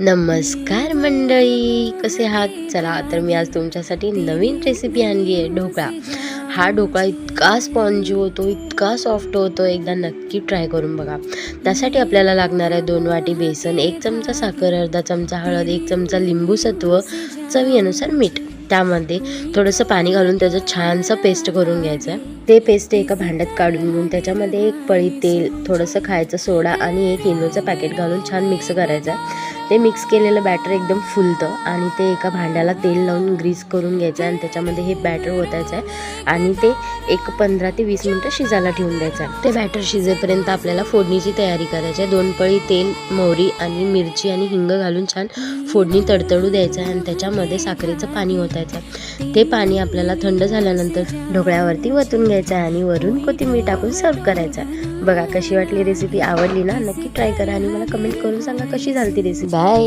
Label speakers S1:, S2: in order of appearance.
S1: नमस्कार मंडळी कसे आहात? चला तर मी आज तुमच्यासाठी नवीन रेसिपी आणली आहे ढोकळा. हा ढोकळा इतका स्पॉन्जी होतो इतका सॉफ्ट होतो एकदा नक्की ट्राय करून बघा. त्यासाठी आपल्याला लागणार आहे दोन वाटी बेसन एक चमचा साखर अर्धा चमचा हळद एक चमचा लिंबू सत्व चवीनुसार मीठ. त्यामध्ये थोडंसं पाणी घालून त्याचं छानसं पेस्ट करून घ्यायचं आहे ते पेस्ट एका भांड्यात काढून घेऊन त्याच्यामध्ये एक पळी तेल थोडंसं खायचं सोडा आणि एक इनोचं पॅकेट घालून छान मिक्स करायचं आहे ते मिक्स केलेलं बॅटर एकदम फुलतं आणि ते एका भांड्याला तेल लावून ग्रीस करून घ्यायचं आहे आणि त्याच्यामध्ये हे बॅटर ओतायचं आहे. आणि ते एक पंधरा ते वीस मिनटं शिजायला ठेवून द्यायचं आहे. ते बॅटर शिजेपर्यंत आपल्याला फोडणीची तयारी करायची आहे. दोन पळी तेल मोहरी आणि मिरची आणि हिंग घालून छान फोडणी तडतडू द्यायचं आहे आणि त्याच्यामध्ये साखरेचं पाणी ओतायचं आहे. ते पाणी आपल्याला थंड झाल्यानंतर ढोकळ्यावरती वतून घ्यायचं आहे आणि वरून कोथिंबीर टाकून सर्व करायचं आहे. बघा कशी वाटली रेसिपी आवडली ना नक्की ट्राय करा आणि मला कमेंट करून सांगा कशी झाली ती रेसिपी बाय